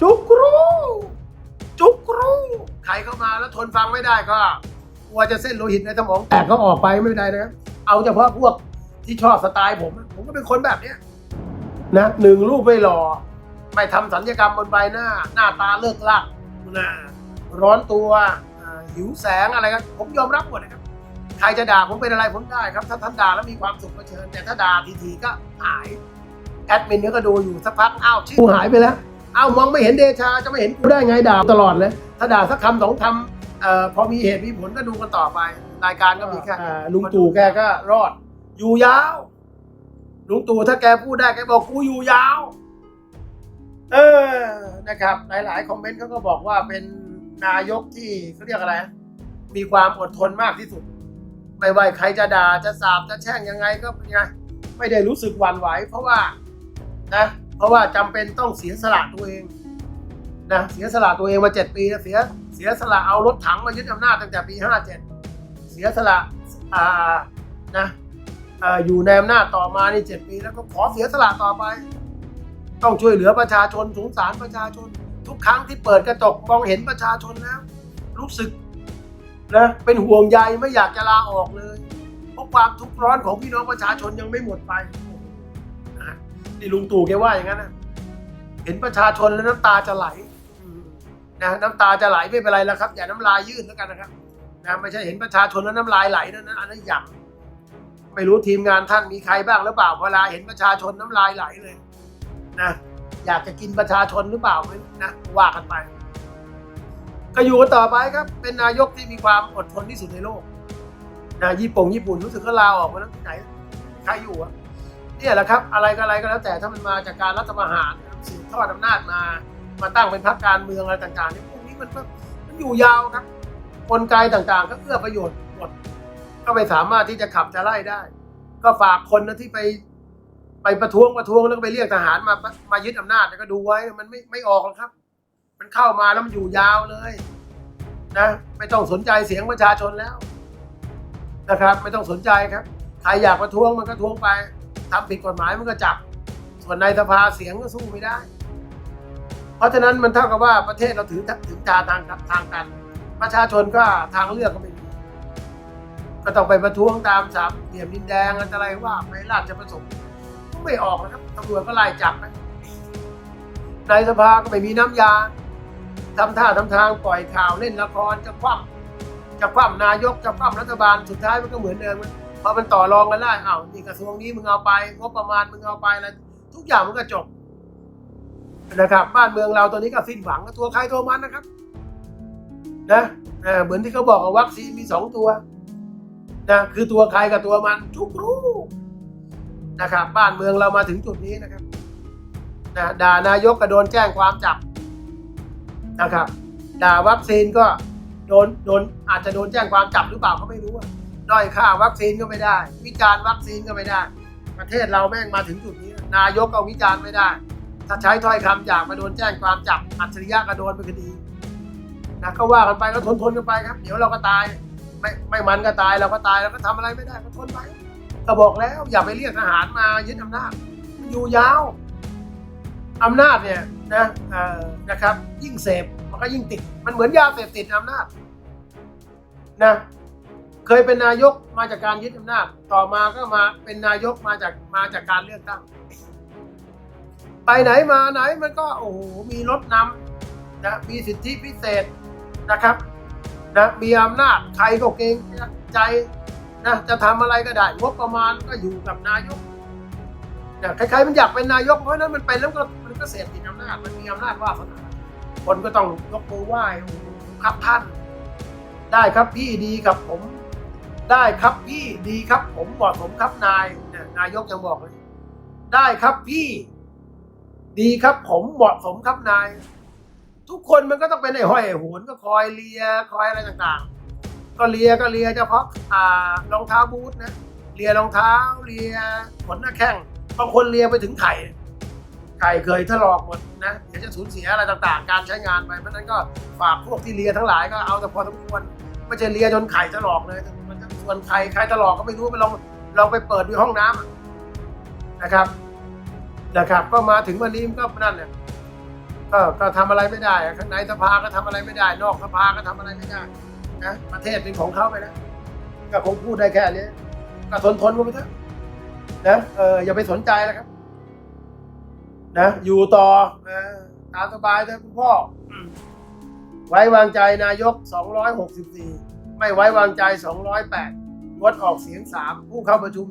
จุกรูจุกรูใครเข้ามาแล้วทนฟังไม่ได้ก็กลัวจะเส้นโลหิตในสมองแตกก็ออกไปไม่เป็นไรนะครับเอาเฉพาะพวกที่ชอบสไตล์ผมอะผมก็เป็นคนแบบเนี้ยนะหนึ่งรูปไม่หล่อไม่ทำสัญญกรรมบนใบหน้า หน้าตาเลิกลักนะร้อนตัวอ่าหิวแสงอะไรครับผมยอมรับหมดนะครับใครจะด่าผมเป็นอะไรผมได้ครับ ถ้าท่านด่าแล้วมีความสุขก็เชิญ แต่ถ้าด่าทีๆก็หาย แอดมินเนี่ยก็ดูอยู่สักพักอ้าวชื่อกูหายไปแล้ว อ้าวมองไม่เห็นเดชาจะไม่เห็นกูได้ไงด่าตลอดเลยถ้าด่าสักคำสองคำเอ่อพอมีเหตุมีผลก็ดูกันต่อไป รายการก็มีแค่อ่าลุงตู่แกก็รอด อยู่ยาว ลุงตู่ถ้าแกพูดได้แกบอกกูอยู่ยาว เออนะครับ หลาย ๆ คอมเมนต์เขาก็บอกว่าเป็นนายกที่เขาเรียกอะไร มีความอดทนมากที่สุด ไม่ว่าใครจะด่าจะสาบจะแช่งยังไงก็เป็นไง ไม่ได้รู้สึกหวั่นไหว เพราะว่านะ เพราะว่าจำเป็นต้องเสียสละตัวเองนะเสียสละตัวเองมาเจ็ดปีแล้วเสียเสียสละเอารถถังมายึดอำนาจตั้งแต่ปีห้าเจ็ดเสียสละอ่านะอยู่ในอำนาจต่อมานี่เจ็ดปีแล้วก็ขอเสียสละต่อไป ต้องช่วยเหลือประชาชนสงสารประชาชน ทุกครั้งที่เปิดกระจกมองเห็นประชาชนแล้ว รู้สึกนะเป็นห่วงใยไม่อยากจะลาออกเลยเพราะความทุกข์ร้อนของพี่น้องประชาชนยังไม่หมดไป นี่ลุงตู่แกว่าอย่างนั้นนะเห็นประชาชนแล้วน้ำตาจะไหลนะน้ำตาจะไหลไม่เป็นไรแล้วครับ อย่าน้ำลายยืดแล้วกันนะครับนะไม่ใช่เห็นประชาชนแล้วน้ำลายไหลนั่นนะอันนั้นอย่างไม่รู้ทีมงานท่านมีใครบ้างหรือเปล่าเวลาเห็นประชาชนน้ำลายไหลเลย นะอยากจะกินประชาชนหรือเปล่านะว่ากันไป ก็อยู่กันต่อไปครับ เป็นนายกที่มีความอดทนที่สุดในโลกนะญี่ปุ่งญี่ปุ่นรู้สึกก็ลาออกมาแล้วที่ไหนใครอยู่อะ เนี่ยแหละครับ อะไรก็อะไรก็แล้วแต่ถ้ามันมาจากการรัฐประหารสืบทอดอำนาจมา มาตั้งเป็นพรรคการเมืองอะไรต่างๆนี่พวกนี้มันก็มันอยู่ยาวครับกลไกต่างๆ ก็เอื้อประโยชน์หมดก็ไม่สามารถที่จะขับจะไล่ได้ ก็ฝากคนนะที่ไป ไปประท้วงประท้วงแล้วก็ไปเรียกทหารมามายึดอำนาจแล้วก็ดูไว้มันไม่ไม่ออกหรอกครับ มันเข้ามาแล้วมันอยู่ยาวเลย นะไม่ต้องสนใจเสียงประชาชนแล้วนะครับ ไม่ต้องสนใจครับใครอยากประท้วงมันก็ท้วงไป ทำผิดกฎหมายมันก็จับ ส่วนในสภาเสียงก็สู้ไม่ได้ เพราะฉะนั้นมันเท่ากับว่าประเทศเราถือถึงทางทางทางกัน ประชาชนก็ทางเลือกก็ไม่มีก็ต้องไปประท้วงตามสามเหลี่ยมดินแดงอะไรว่าไปราชประสงค์ไม่ออกนะครับตำรวจก็ไล่จับนะในสภาก็ไม่มีน้ำยาทำท่าทำทางปล่อยข่าวเล่นละครจะคว่ำจะคว่ำนายกจะคว่ำรัฐบาลสุดท้ายมันก็เหมือนเดิมนะ พอมันต่อรองกันได้อ้าวนี่กระทรวงนี้มึงเอาไปงบประมาณมึงเอาไปแล้วทุกอย่างมันก็จบนะครับ บ้านเมืองเราตอนนี้ก็สิ้นหวังตัวใครตัวมันนะครับ นะเออเหมือนที่เขาบอกว่าวัคซีนมีสองตัวนะคือตัวใครกับตัวมันทุกรู้นะครับ บ้านเมืองเรามาถึงจุดนี้นะครับนะด่านายกก็โดนแจ้งความจับนะครับ ด่าวัคซีนก็โดนโดนอาจจะโดนแจ้งความจับหรือเปล่าก็ไม่รู้ ด้อยค่าวัคซีนก็ไม่ได้ วิจารณ์วัคซีนก็ไม่ได้ ประเทศเราแม่งมาถึงจุดนี้ นายกก็วิจารณ์ไม่ได้ ถ้าใช้ถ้อยคำจากมาโดนแจ้งความจับอัจฉริยะก็โดนเป็นคดีนะก็ว่ากันไปก็ทนทนกันไปครับ เดี๋ยวเราก็ตาย ไม่ไม่มันก็ตายเราก็ตายเราก็ทำอะไรไม่ได้ก็ทนไปก็บอกแล้วอย่าไปเรียกทหารมายึดอำนาจมันอยู่ยาวอำนาจเนี่ยนะนะครับ ยิ่งเสพมันก็ยิ่งติด มันเหมือนยาเสพติดอำนาจนะ เคยเป็นนายกมาจากการยึดอำนาจ ต่อมาก็มาเป็นนายกมาจากมาจากการเลือกตั้ง ไปไหนมาไหนมันก็โอ้โหมีรถนำนะมีสิทธิพิเศษนะครับนะมีอำนาจใครก็เกรงใจนะจะทำอะไรก็ได้งบประมาณก็อยู่กับนายกนะใครๆมันอยากเป็นนายกเพราะนั้นมันเป็นแล้วก็มันก็เสพติดอำนาจมันมีอำนาจวาสนาคนก็ต้องยกมือไหว้โอ้โหครับท่าน ได้ครับพี่ดีครับผม ได้ครับพี่ดีครับ ผมเหมาะสมครับนายเนี่ยนายกยังบอกเลย ได้ครับพี่ ดีครับ ผมเหมาะสมครับนาย ทุกคนมันก็ต้องเป็นไอ้ห้อยไอ้โหนก็คอยเลียคอยอะไรต่างๆ ก็เลียก็เลียเฉพาะอ่ารองเท้าบูทนะเลียรองเท้าเลียขนหน้าแข้งบางคนเลียไปถึงไข่ไข่เคยถลอกหมดนะเดี๋ยวจะสูญเสียอะไรต่างๆ การใช้งานไปเพราะนั้นก็ฝากพวกที่เลียทั้งหลายก็เอาแต่พอสมควรไม่ใช่เลียจนไข่ถลอกเลย ส่วนไข่ไข่ถลอกก็ไม่รู้ไปลองลองไปเปิดดูห้องน้ำอะนะครับนะครับ ก็มาถึงวันนี้มันก็นั่นแหละก็ก็ทำอะไรไม่ได้ ข้างในสภาก็ทำอะไรไม่ได้ นอกสภาก็ทำอะไรไม่ได้นะประเทศเป็นของเขาไปแล้วก็คงพูดได้แค่นี้ก็ทนทนกันไปเถอะนะเอออย่าไปสนใจนะครับ นะอยู่ต่อนะตามสบายเถอะคุณพ่อ ไว้วางใจนายก 264 ไม่ไว้วางใจ 208 งดออกเสียง 3 ผู้เข้าประชุม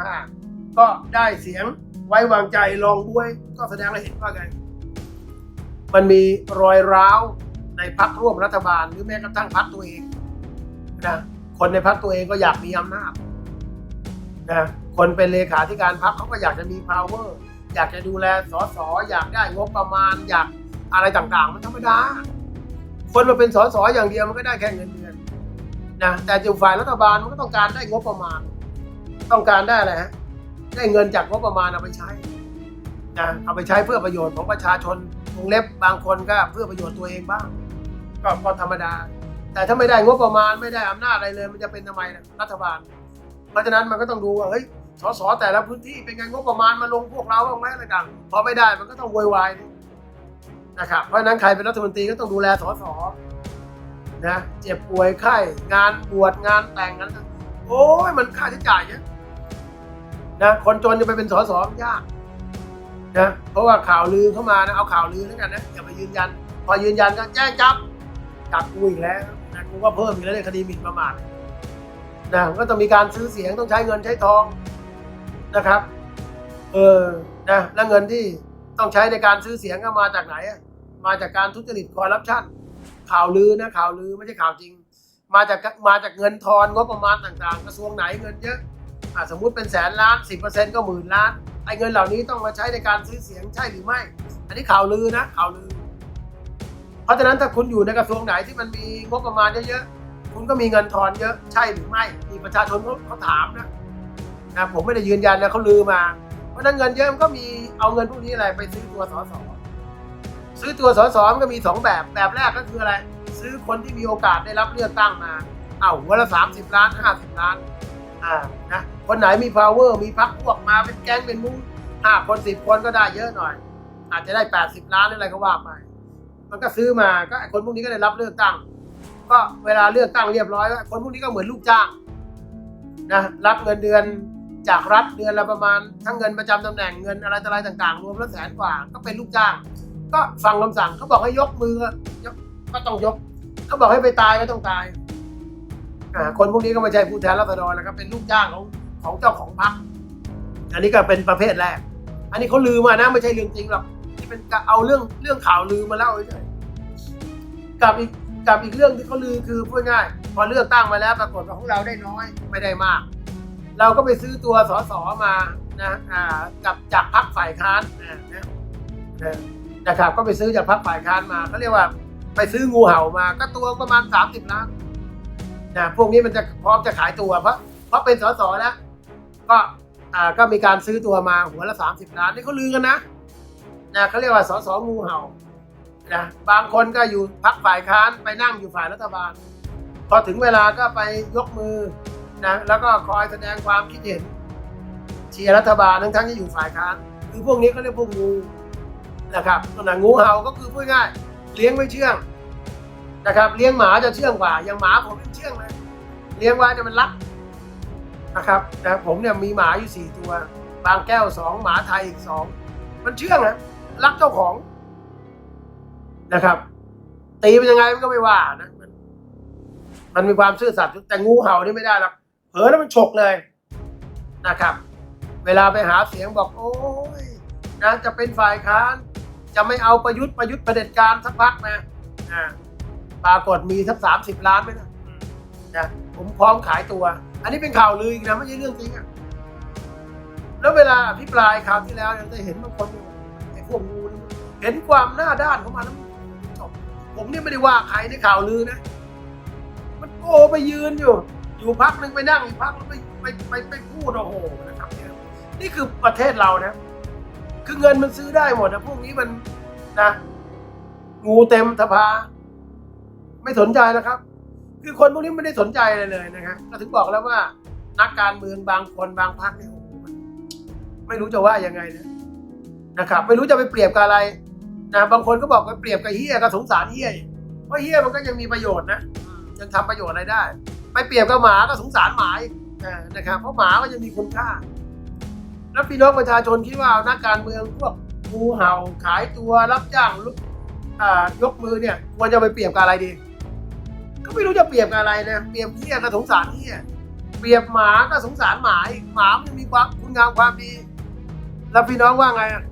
475 ก็ได้เสียงไว้วางใจรองบ้วย ก็แสดงให้เห็นว่าไง มันมีรอยร้าวในพักร่วมรัฐบาล หรือแม้กระทั่งพักตัวเองนะคนในพักตัวเองก็อยากมีอำนาจนะคนเป็นเลขาธิการพักเขาก็อยากจะมี power อยากจะดูแลสสอยากได้งบประมาณ อยากอะไรต่างๆ มันธรรมดา คนมาเป็นสสอย่างเดียวมันก็ได้แค่เงินเดือน นะแต่อยู่ฝ่ายรัฐบาลมันก็ต้องการได้งบประมาณ ต้องการได้อะไรฮะได้เงินจากงบประมาณเอาไปใช้นะเอาไปใช้เพื่อประโยชน์ของประชาชนวงเล็บบางคนก็เพื่อประโยชน์ตัวเองบ้าง ก็ก็ธรรมดา แต่ถ้าไม่ได้งบประมาณไม่ได้อำนาจอะไรเลย มันจะเป็นทำไมนะรัฐบาล เพราะฉะนั้นมันก็ต้องดูว่าเฮ้ยสสแต่ละพื้นที่เป็นไงงบประมาณมาลงพวกเราบ้างไหมอะไรต่างพอไม่ได้มันก็ต้องโวยวายนะครับเพราะฉะนั้นใครเป็นรัฐมนตรีก็ต้องดูแลสส นะเจ็บป่วยไข้งานบวชงานแต่งงานโอ้ยมันค่าใช้จ่ายเยอะนะคนจนจะไปเป็นสสยากนะเพราะว่าข่าวลือเข้ามานะเอาข่าวลือแล้วกันนะอย่าไปยืนยัน พอยืนยันก็แจ้งจับจับกูอีกแล้วนะกูก็เพิ่มอีกแล้วในคดีหมิ่นประมาทนะก็ต้องมีการซื้อเสียงต้องใช้เงินใช้ทองนะครับ เออนะแล้วเงินที่ต้องใช้ในการซื้อเสียงก็มาจากไหน มาจากการทุจริตคอร์รัปชัน ข่าวลือนะข่าวลือไม่ใช่ข่าวจริง มาจากมาจากเงินทอนงบประมาณต่างๆ กระทรวงไหนเงินเยอะอะสมมุติเป็นแสนล้านสิบเปอร์เซนต์ก็หมื่นล้านไอ้เงินเหล่านี้ต้องมาใช้ในการซื้อเสียงใช่หรือไม่ อันนี้ข่าวลือนะข่าวลือ เพราะฉะนั้นถ้าคุณอยู่ในกระทรวงไหนที่มันมีงบประมาณเยอะๆคุณก็มีเงินทอนเยอะใช่หรือไม่มีประชาชนเขาเขาถามนะนะผมไม่ได้ยืนยันนะเขาลือมา เพราะฉะนั้นเงินเยอะมันก็มีเอาเงินพวกนี้อะไรไปซื้อตัวสส ซื้อตัวสสมันก็มีสองแบบ แบบแรกก็คืออะไร ซื้อคนที่มีโอกาสได้รับเลือกตั้งมา เอาหัวละสามสิบล้านห้าสิบล้าน อ่า นะ คนไหนมี power มีพักพวกมาเป็นแก๊งเป็นมุ้งห้าคนสิบคนก็ได้เยอะหน่อย อาจจะได้แปดสิบล้านหรืออะไรก็ว่าไป มันก็ซื้อมา ก็คนพวกนี้ก็ได้รับเลือกตั้ง ก็เวลาเลือกตั้งเรียบร้อย คนพวกนี้ก็เหมือนลูกจ้าง นะ รับเงินเดือนจากรัฐเดือนละประมาณทั้งเงินประจำตำแหน่งเงินอะไรต่ออะไรต่างๆ รวมแล้วแสนกว่า ก็เป็นลูกจ้าง ก็ฟังคำสั่งเขาบอกให้ยกมือก็ยกก็ต้องยกเขาบอกให้ไปตายก็ต้องตายอ่าคนพวกนี้ก็ไม่ใช่ผู้แทนราษฎรนะครับเป็นลูกจ้างของของเจ้าของพรรคอันนี้ก็เป็นประเภทแรก อันนี้เขาลือมานะไม่ใช่เรื่องจริงหรอกที่เป็นเอาเรื่องเรื่องข่าวลือมาเล่าเฉยกับอีกกับอีกเรื่องที่เขาลือคือพูดง่ายพอเลือกตั้งมาแล้วปรากฏว่าของเราได้น้อยไม่ได้มาก เราก็ไปซื้อตัวสสมานะอ่ากับจากพรรคฝ่ายค้านนะนะ นะครับก็ไปซื้อจากพรรคฝ่ายค้านมาเขาเรียกว่าไปซื้องูเห่ามาก็ตัวประมาณสามสิบล้านนะพวกนี้มันจะพร้อมจะขายตัวเพราะเพราะเป็นสสแล้วก็อ่าก็มีการซื้อตัวมาหัวละสามสิบล้านนี่เขาลือกันนะนะเขาเรียกว่าสสงูเห่านะบางคนก็อยู่พักฝ่ายค้านไปนั่งอยู่ฝ่ายรัฐบาล พอถึงเวลาก็ไปยกมือนะแล้วก็คอยแสดงความคิดเห็นเชียร์รัฐบาลทั้งทั้งที่อยู่ฝ่ายค้าน คือพวกนี้เขาเรียกพวกงู นะครับตัวหนังงูเห่าก็คือพูดง่ายเลี้ยงไม่เชื่องนะครับ เลี้ยงหมาจะเชื่องกว่าอย่างหมาผมยังเชื่องเลยเลี้ยงไว้จะมันรักนะครับนะผมเนี่ยมีหมาอยู่สี่ตัว บางแก้วสองหมาไทยอีกสองมันเชื่องนะรักเจ้าของนะครับ ตีเป็นยังไงมันก็ไม่ว่านะมันมันมีความซื่อสัตย์แต่งูเห่านี่ไม่ได้หรอกเผลอแล้วมันฉกเลยนะครับ เวลาไปหาเสียงบอก โอ้ยนะจะเป็นฝ่ายค้าน จะไม่เอาประยุทธ์ประยุทธ์ประเผด็จการสักพักนะอ่าปรากฏมีสักสามสิบล้านไหมนะนะผมพร้อมขายตัว อันนี้เป็นข่าวลืออีกนะไม่ใช่เรื่องจริงอะแล้วเวลาอภิปรายคราวที่แล้วเนี่ยจะเห็นบางคนไอ้พวกงูเห็นความหน้าด้านของมันแล้วผมนี่ไม่ได้ว่าใครในข่าวลือนะ มันโอ้ไปยืนอยู่ อยู่พักหนึ่งไปนั่งอีกพักแล้วไปไปไปไปพูดโอ้โหนะครับนี่ยนี่คือประเทศเรานะ คือเงินมันซื้อได้หมดนะพวกนี้มันนะงูเต็มสภา ไม่สนใจนะครับ คือคนพวกนี้ไม่ได้สนใจอะไรเลยนะครับก็ถึงบอกแล้วว่า นักการเมืองบางคนบางพรรคเนี่ยโอ้โหมันไม่รู้จะว่ายังไงนะนะครับ ไม่รู้จะไปเปรียบกับอะไรนะบางคนก็บอกว่าเปรียบกับเฮียก็สงสารเฮียเพราะเฮียมันก็ยังมีประโยชน์นะยังทำประโยชน์อะไรได้ ไปเปรียบกับหมาก็สงสารหมาอ่านะครับเพราะหมาก็ยังมีคุณค่า แล้วพี่น้องประชาชนคิดว่านักการเมืองพวกงูเห่าขายตัวรับจ้างลุกยกมือเนี่ยควรจะไปเปรียบกับอะไรดี ก็ไม่รู้จะเปรียบกับอะไรนะเปรียบเทียก็สงสารเทียเปรียบหมาก็สงสารหมาอีกหมามันมีความคุณงามความดี แล้วพี่น้องว่าไงอะ